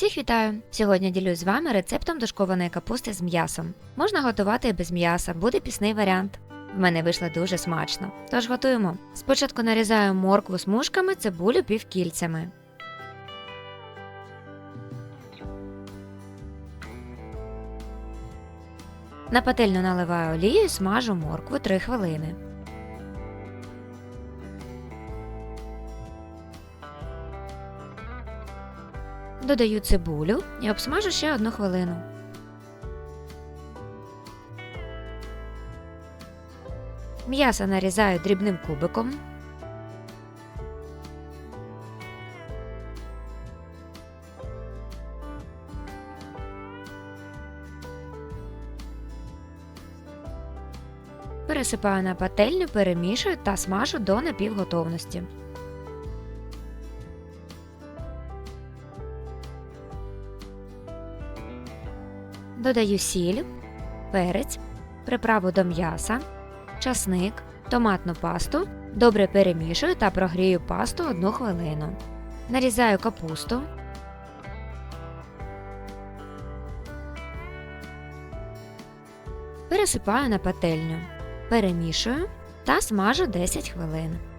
Всіх вітаю! Сьогодні ділюсь з вами рецептом дошкованої капусти з м'ясом. Можна готувати і без м'яса, буде пісний варіант. В мене вийшло дуже смачно. Тож готуємо. Спочатку нарізаю моркву смужками, цибулю півкільцями. На пательню наливаю олію і смажу моркву 3 хвилини. Додаю цибулю і обсмажу ще одну хвилину. М'ясо нарізаю дрібним кубиком. Пересипаю на пательню, перемішую та смажу до напівготовності. Додаю сіль, перець, приправу до м'яса, часник, томатну пасту. Добре перемішую та прогрію пасту 1 хвилину. Нарізаю капусту. Пересипаю на пательню. Перемішую та смажу 10 хвилин.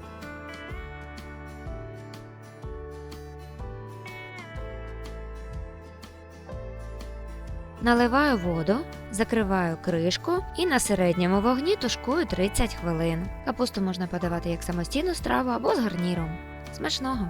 Наливаю воду, закриваю кришку і на середньому вогні тушкую 30 хвилин. Капусту можна подавати як самостійну страву або з гарніром. Смачного!